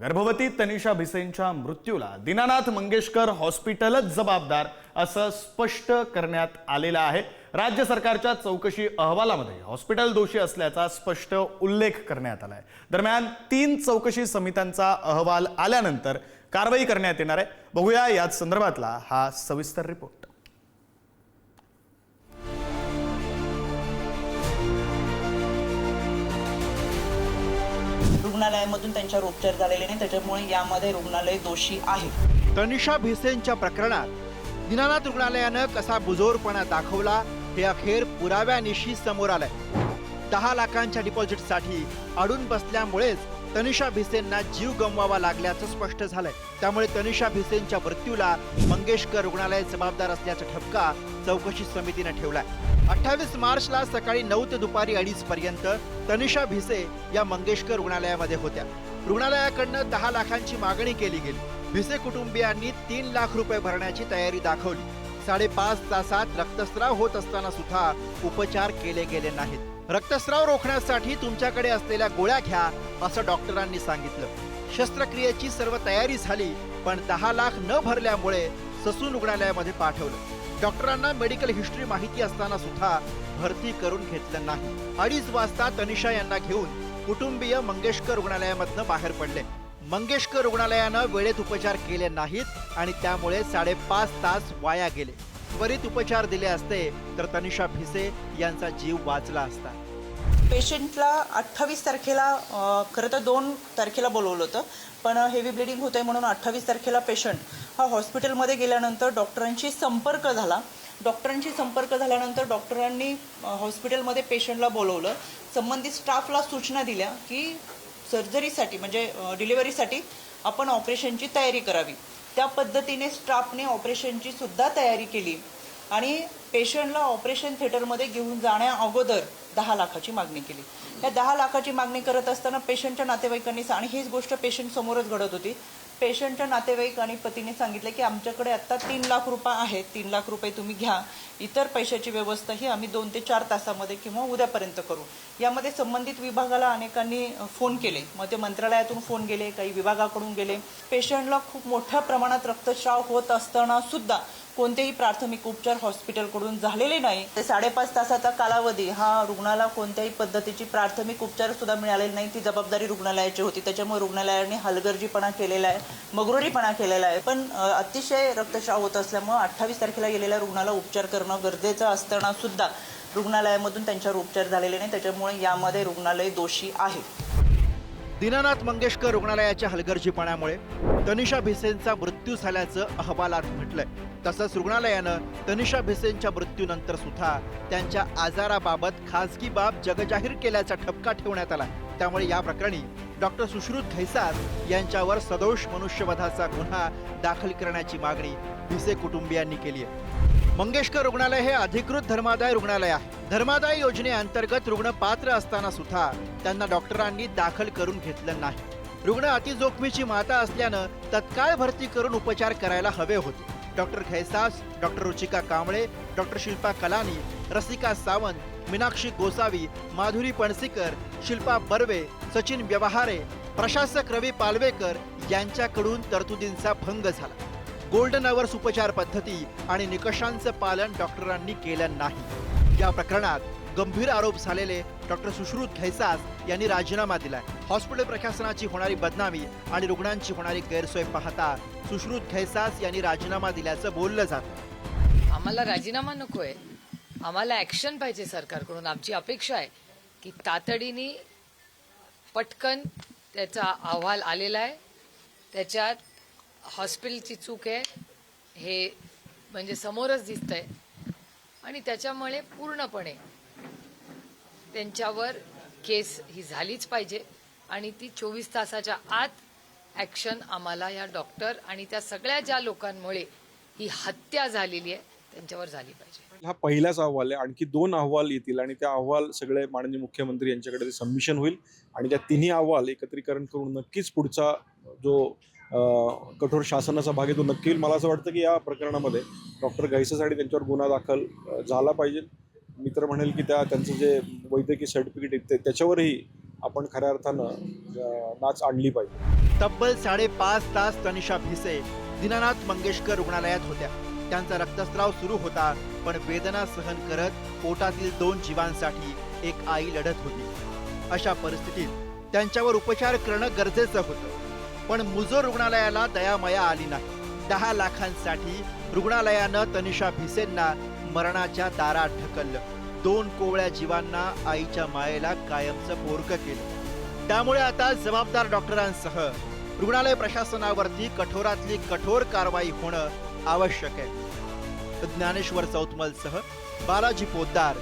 गर्भवती तनिषा भिसेंच्या मृत्यूला दीनानाथ मंगेशकर हॉस्पिटलच जबाबदार असं स्पष्ट करण्यात आलेलं आहे. राज्य सरकारच्या चौकशी अहवालामध्ये हॉस्पिटल दोषी असल्याचा स्पष्ट उल्लेख करण्यात आलाय. दरम्यान तीन चौकशी समित्यांचा अहवाल आल्यानंतर कारवाई करण्यात येणार आहे. बघूया याच संदर्भातला हा सविस्तर रिपोर्ट. रुग्णालयामधून त्यांच्यावर उपचार झालेले नाही त्याच्यामुळे यामध्ये रुग्णालय दोषी आहे. तनिषा भिसेंच्या प्रकरणात दिनानाथ रुग्णालयानं कसा बुजोरपणा दाखवला हे अखेर पुराव्यानिशी समोर आलंय. दहा लाखांच्या डिपॉझिटसाठी अडून बसल्यामुळेच तनिषा भिसेंना जीव गमवावा लागल्याचं स्पष्ट झालंय. त्यामुळे तनिषा भिसेंच्या मृत्यूला मंगेशकर रुग्णालय जबाबदार असल्याचा ठपका चौकशी समितीनं ठेवलाय. अठ्ठावीस मार्चला सकाळी नऊ ते दुपारी अडीच पर्यंत तनिषा भिसे या मंगेशकर रुग्णालयामध्ये होत्या. रुग्णालयाकडनं दहा लाखांची मागणी केली गेली. भिसे कुटुंबियांनी तीन लाख रुपये भरण्याची तयारी दाखवली. साडेपाच तासात रक्तस्राव होत असताना सुद्धा उपचार केले गेले नाहीत. रक्तस्राव रोखण्यासाठी तुमच्याकडे असलेल्या गोळ्या घ्या असं डॉक्टरांनी सांगितलं. शस्त्रक्रियेची सर्व तयारी झाली पण दहा लाख न भरल्यामुळे ससून रुग्णालयामध्ये पाठवलं. डॉक्टरांना मेडिकल हिस्ट्री माहिती असताना सुद्धा भरती करून घेतलं नाही. अडीच वाजता तनिषा यांना घेऊन कुटुंबीय मंगेशकर रुग्णालयामधनं बाहेर पडले. मंगेशकर रुग्णालयानं वेळेत उपचार केले नाहीत आणि त्यामुळे साडेपाच तास वाया गेले. त्वरित उपचार दिले असते तर तनिषा भिसे यांचा जीव वाचला असता. पेशंटला अठ्ठावीस तारखेला खरं तर दोन तारखेला बोलवलं होतं पण हेवी ब्लिडिंग होतंय म्हणून अठ्ठावीस तारखेला पेशंट हा हॉस्पिटलमध्ये गेल्यानंतर डॉक्टरांशी संपर्क झाला. डॉक्टरांशी संपर्क झाल्यानंतर डॉक्टरांनी हॉस्पिटलमध्ये पेशंटला बोलवलं. संबंधित स्टाफला सूचना दिल्या की सर्जरीसाठी म्हणजे डिलिव्हरीसाठी आपण ऑपरेशनची तयारी करावी. त्या पद्धतीने स्टाफने ऑपरेशनची सुद्धा तयारी केली आणि पेशंटला ऑपरेशन थिएटरमध्ये घेऊन जाण्या अगोदर दहा लाखाची मागणी केली. या दहा लाखाची मागणी करत असताना पेशंटच्या नातेवाईकांनी आणि हीच गोष्ट पेशंट समोरच घडत होती. पेशंटच्या नातेवाईक आणि पतीने सांगितलं की आमच्याकडे आता तीन लाख रुपये आहेत. तीन लाख रुपये तुम्ही घ्या. इतर पैशाची व्यवस्था ही आम्ही दोन ते चार तासामध्ये किंवा उद्यापर्यंत करू. यामध्ये संबंधित विभागाला अनेकांनी फोन केले. मग ते मंत्रालयातून फोन गेले काही विभागाकडून गेले. पेशंटला खूप मोठ्या प्रमाणात रक्तस्राव होत असताना सुद्धा कोणतेही प्राथमिक उपचार हॉस्पिटलकडून झालेले नाही. ते साडेपाच तासाचा कालावधी हा रुग्णाला कोणत्याही पद्धतीची प्राथमिक उपचार सुद्धा मिळालेले नाही. ती जबाबदारी रुग्णालयाची होती. त्याच्यामुळे रुग्णालयाने हलगर्जीपणा केलेला आहे मगरुरीपणा केलेला आहे. पण अतिशय रक्तस्राव होत असल्यामुळे अठ्ठावीस तारखेला गेलेल्या रुग्णाला उपचार करणं गरजेचं असताना सुद्धा रुग्णालयामधून त्यांच्यावर उपचार झालेले नाही. त्याच्यामुळे यामध्ये रुग्णालय दोषी आहे. दीनानाथ मंगेशकर रुग्णालयाच्या हलगर्जीपणामुळे तनिषा भिसेंचा मृत्यू झाल्याचं अहवालात म्हटलंय. तसंच रुग्णालयानं तनिषा भिसेंच्या मृत्यूनंतर सुद्धा त्यांच्या आजाराबाबत खासगी बाब जगजाहीर केल्याचा ठपका ठेवण्यात आला त्यामुळे या प्रकरणी डॉक्टर सुश्रुत घैसास यांच्यावर सदोष मनुष्यवधाचा गुन्हा दाखल करण्याची मागणी भिसे कुटुंबियांनी केली आहे. मंगेशकर रुग्णालय हे अधिकृत धर्मादाय रुग्णालय आहे. धर्मादाय योजनेअंतर्गत रुग्ण पात्र असताना सुद्धा त्यांना डॉक्टरांनी दाखल करून घेतलं नाही. रुग्ण अतिजोखमीची माता असल्यानं तत्काळ भरती करून उपचार करायला हवे होते. Doctor Khaisas doctor Ruchika Kamble doctor Shilpa Kalani Rasika Sawant Meenakshi Gosavi Madhuri Panasikar Shilpa Barve Sachin Vyavahare प्रशासक रवी पालवेकर यांच्याकडून तरतुदींचा भंग झाला. गोल्डन अवर्स उपचार पद्धती आणि निकषांचं पालन डॉक्टरांनी केलं नाही. या प्रकरणात गंभीर आरोप झालेले डॉक्टर सुश्रुत घैसास यांनी राजीनामा दिलाय. हॉस्पिटल प्रशासनाची होणारी बदनामी आणि रुग्णांची होणारी गैरसोय पाहता सुश्रुत घैसास यांनी राजीनामा दिल्याचं बोललं जातं. आम्हाला राजीनामा नकोय. आम्हाला ऍक्शन पाहिजे सरकारकडून. आमची अपेक्षा आहे की तातडीने पटकन त्याचा अहवाल आलेला आहे. त्याच्यात हॉस्पिटलची चूक आहे. हे म्हणजे समोरच दिसतंय. आणि त्याच्यामुळे पूर्णपणे त्यांच्यावर केस ही झालीच पाहिजे. आणि ती चोवीस तासाच्या आत ॲक्शन आम्हाला या डॉक्टर आणि त्या सगळ्या ज्या लोकांमुळे ही हत्या झालेली आहे त्यांच्यावर झाली पाहिजे. हा पहिलाच अहवाल आहे. आणखी दोन अहवाल येतील आणि त्या अहवाल सगळे माननीय मुख्यमंत्री यांच्याकडे ते सबमिशन होईल. आणि त्या तिन्ही अहवाल एकत्रीकरण करून नक्कीच पुढचा जो कठोर शासनाचा भाग येतो नक्की मला असं वाटतं की या प्रकरणामध्ये डॉक्टर घैसासाठी त्यांच्यावर गुन्हा दाखल झाला पाहिजे. मी तर म्हणेल की त्या त्यांचं जे वैद्यकीय सर्टिफिकेट निघते त्याच्यावरही आपण खऱ्या अर्थानं नाच आणली पाहिजे. तब्बल साडेपाच तास तनिषा भिसे दीनानाथ मंगेशकर रुग्णालयात होत्या. त्यांचा रक्तस्राव सुरू होता पण वेदना सहन करत पोटातील दोन जीवांसाठी एक आई लढत होती. अशा परिस्थितीत त्यांच्यावर उपचार करणं गरजेचं होतं. पण मुजोर रुग्णालयाला दयामया आली नाही. दहा लाखांसाठी रुग्णालयानं तनिषा भिसेंना मरणाच्या दारात ढकललं. दोन कोवळ्या जीवांना आईच्या मायेला कायमचं पोरकं केलं. त्यामुळे आता जबाबदार डॉक्टरांसह रुग्णालय प्रशासनावरती कठोरातली कठोर कारवाई होणं आवश्यक आहे. ज्ञानेश्वर चौतमलसह बालाजी पोद्दार.